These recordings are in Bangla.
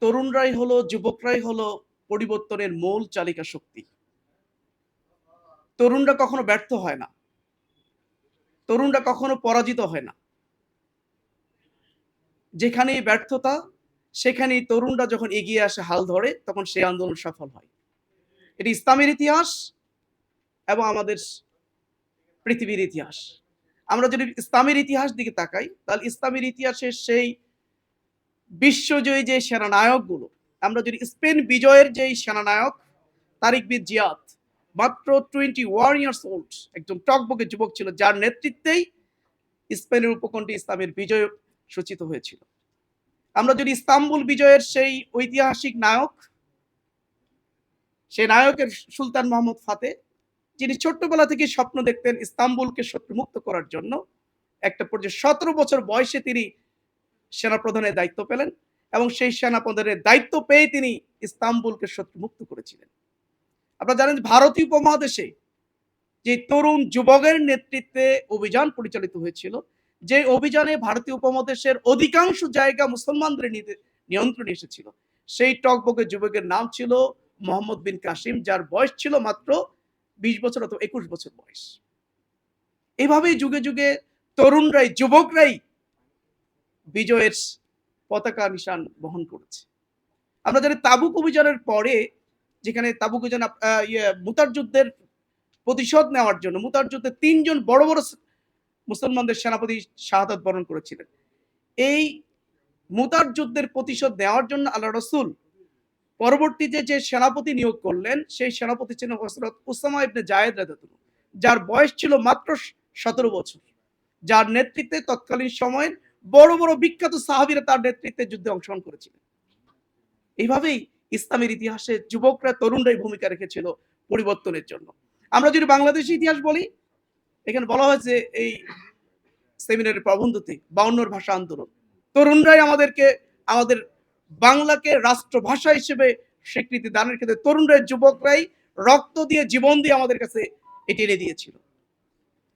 তরুণরাই হলো, যুবকরাই হলো পরিবর্তনের মূল চালিকা শক্তি। তরুণরা কখনো ব্যর্থ হয় না। তরুণরা কখনো পরাজিত হয় না। যেখানেই ব্যর্থতা, সেখানেই তরুণরা যখন এগিয়ে আসে হাল ধরে, তখন সেই আন্দোলন সফল হয়। এটি ইসলামের ইতিহাস এবং আমাদের পৃথিবীর ইতিহাস। আমরা যদি ইসলামের ইতিহাস দিকে তাকাই, তাহলে ইসলামের ইতিহাসের সেই বিশ্বজয়ী যে সেনানায়কগুলো, আমরা যদি স্পেন বিজয়ের যেই সেনানায়ক তারিক বিন জিয়াদ, মাত্র টোয়েন্টি ওয়ান ইয়ার্স ওল্ড একজন টকবকে যুবক ছিল, যার নেতৃত্বেই স্পেনের উপকণ্ঠে ইসলামের বিজয় সূচিত হয়েছিল। আমরা যদি ইস্তাম্বুল বিজয়ের সেই ঐতিহাসিক নায়ক, সেই নায়কের সুলতান মোহাম্মদ ফাতে যিনি ছোট্টবেলা থেকে স্বপ্ন দেখতেন ইস্তাম্বুলকে শত্রুমুক্ত করার জন্য, একটা পর্যায়ে সতেরো বছর বয়সে তিনি সেনাপ্রধানের দায়িত্ব পেলেন এবং সেই সেনাপ্রধানের দায়িত্ব পেয়ে তিনি ইস্তাম্বুলকে শত্রুমুক্ত করেছিলেন। আপনারা জানেন ভারতীয় উপমহাদেশে যে তরুণ যুবকের নেতৃত্বে অভিযান পরিচালিত হয়েছিল, যে অভিযানে ভারতীয় উপমহাদেশের অধিকাংশ জায়গা মুসলমানদের নিতে- নিয়ন্ত্রণে এসেছিল। সেই টকবকে যুবকের নাম ছিল মোহাম্মদ বিন কাসিম, যার বয়স ছিল মাত্র বিশ বছর অথবা একুশ বছর বয়স। এভাবেই যুগে যুগে তরুণরাই, যুবকরাই বিজয়ের পতাকা নিশান বহন করেছে। আমরা জানি তাবুক অভিযানের পরে যেখানে তাবুক অভিযান ইয়ে, মুতার যুদ্ধের প্রতিশোধ নেওয়ার জন্য মুতার যুদ্ধে তিনজন বড় বড় মুসলমানদের সেনাপতি শাহাদাত বরণ করেছিলেন। এই মুতার যুদ্ধের প্রতিশোধ নেওয়ার জন্য আল্লাহ রসুল পরবর্তীতে যে সেনাপতি নিয়োগ করলেন সেই সেনাপতি ছিলেন হযরত উসামা ইবনে জায়েদ রাদিয়াল্লাহু যার বয়স ছিল মাত্র সতেরো বছর। যার নেতৃত্বে তৎকালীন সময়ের বড় বড় বিখ্যাত সাহাবীরা তার নেতৃত্বে যুদ্ধে অংশগ্রহণ করেছিলেন। এইভাবেই ইসলামের ইতিহাসে যুবকরা, তরুণরাই ভূমিকা রেখেছিল পরিবর্তনের জন্য। আমরা যদি বাংলাদেশের ইতিহাস বলি, এখানে বলা হয়েছে এই সেমিনারের প্রবন্ধতে বাউন্নর ভাষা আন্দোলন। তরুণরাই আমাদেরকে, আমাদের বাংলাকে রাষ্ট্রভাষা হিসেবে স্বীকৃতি দানের ক্ষেত্রে তরুণরাই, যুবকরাই রক্ত দিয়ে জীবন দিয়ে আমাদের কাছে এটি এনে দিয়েছিল।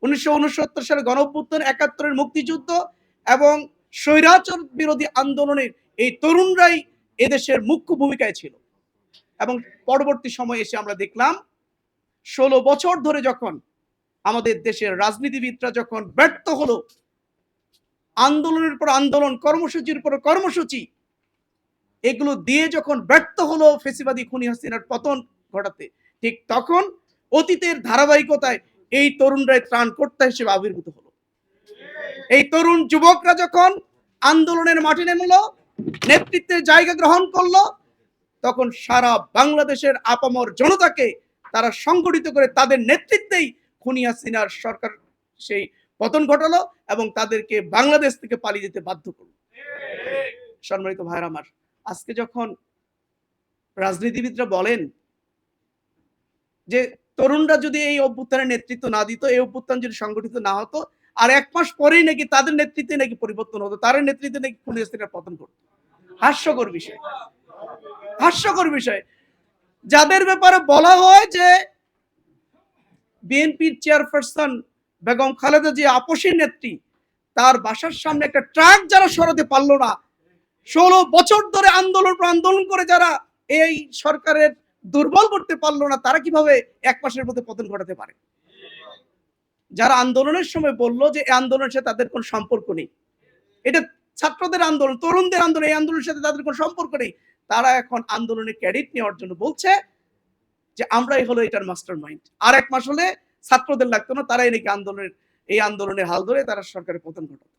উনিশশো উনসত্তর সালে গণঅভ্যুত্থান, একাত্তরের মুক্তিযুদ্ধ এবং স্বৈরাচার বিরোধী আন্দোলনের এই তরুণরাই এদেশের মুখ্য ভূমিকায় ছিল। এবং পরবর্তী সময়ে এসে আমরা দেখলাম, ষোলো বছর ধরে যখন আমাদের দেশের রাজনীতিবিদরা যখন ব্যর্থ হলো, আন্দোলনের পর আন্দোলন, কর্মসূচির পর কর্মসূচি, এগুলো দিয়ে যখন ব্যর্থ হলো ফেসিবাদী খুনি হাসিনার পতন ঘটাতে, ঠিক তখন অতীতের ধারাবাহিকতায় এই তরুণরাই ত্রাণকর্তা হিসেবে আবির্ভূত হলো। এই তরুণ যুবকরা যখন আন্দোলনের মাঠে নেমলো, নেতৃত্বের জায়গা গ্রহণ করল, তখন সারা বাংলাদেশের আপামর জনতাকে তারা সংগঠিত করে তাদের নেতৃত্বেই খুনি হাসিনার সরকার সেই পতন ঘটালো এবং তাদেরকে বাংলাদেশ থেকে পালিয়ে যেতে বাধ্য করল। সম্মানিত ভাইয়ের আমার, আজকে যখন রাজনীতিবিদরা বলেন যে তরুণরা যদি এই অভ্যুত্থানের নেতৃত্ব না দিত, এই অভ্যুত্থান যদি সংগঠিত না হতো আর এক মাস পরেই নাকি তাদের নেতৃত্বে নাকি পরিবর্তন হতো তার নেতৃত্বে নাকি খুনি হাসিনার পতন ঘটতো। হাস্যকর বিষয়। হাস্যকর বিষয়। যাদের ব্যাপারে বলা হয় যে বিএনপির চেয়ারপারসন বেগম খালেদা যে আপসীর নেত্রী, তার বাসার সামনে একটা ট্রাক যারা সরাতে পারল না, ষোলো বছর ধরে আন্দোলন আন্দোলন করে যারা এই সরকারের দুর্বল করতে পারল না, তারা কীভাবে এক মাসের মধ্যে পতন ঘটাতে পারে? যারা আন্দোলনের সময় বলল যে এই আন্দোলনের সাথে তাদের কোনো সম্পর্ক নেই। এটা ছাত্রদের আন্দোলন, তরুণদের আন্দোলন, এই আন্দোলনের সাথে তাদের কোনো সম্পর্ক নেই। তারা এখন আন্দোলনে ক্রেডিট নেওয়ার জন্য বলছে যে, আমরাই হলো এটার মাস্টার মাইন্ড আর এক মাস হলে ছাত্রদের লাগতো না, তারাই নাকি আন্দোলনের, এই আন্দোলনের হাল ধরে তারা সরকারের পতন ঘটাতো।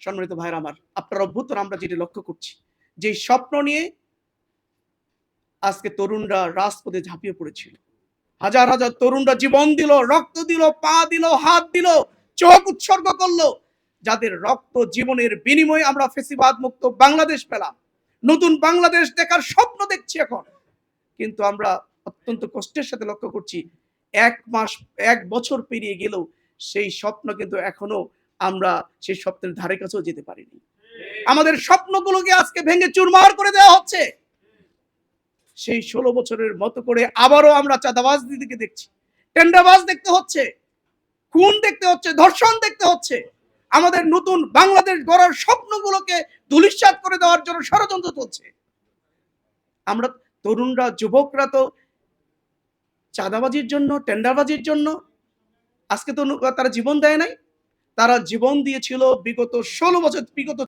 সম্মানিত ভাইরা আমার, আপনার অভ্যুত্থান, আমরা যেটি লক্ষ্য করছি যে স্বপ্ন নিয়ে আজকে তরুণরা রাজপথে ঝাঁপিয়ে পড়েছিল হাজার হাজার তরুণরা জীবন দিল, রক্ত দিল, পা দিল, হাত দিল, চোখ উৎসর্গ করল। যাদের রক্ত জীবনের বিনিময়ে আমরা ফেসিবাদ মুক্ত বাংলাদেশ পেলাম, নতুন বাংলাদেশ দেখার স্বপ্ন দেখছি এখন। কিন্তু আমরা অত্যন্ত কষ্টের সাথে লক্ষ্য করছি, এক মাস, এক বছর পেরিয়ে গেলেও সেই স্বপ্ন কিন্তু এখনও আমরা সেই স্বপ্নের ধারে কাছেও যেতে পারিনি। আমাদের স্বপ্নগুলোকে আজকে ভেঙে চুরমার করে দেওয়া হচ্ছে। সেই ষোলো বছরের মতো করে আবারও আমরা চাঁদাবাজ দিদিকে দেখছি। টেন্ডাবাজ দেখতে হচ্ছে খুন দেখতে হচ্ছে ধর্ষণ দেখতে হচ্ছে। আমাদের নতুন বাংলাদেশ গড়ার স্বপ্নগুলোকে ধুলিস্বাত করে দেওয়ার জন্য ষড়যন্ত্র চলছে। আমরা তরুণরা, যুবকরা তো চাঁদাবাজির জন্য, টেন্ডারবাজির জন্য আজকে তো তারা জীবন দেয় নাই। তারা জীবন দিয়েছিল বিগত ১৬ বছর, বিগত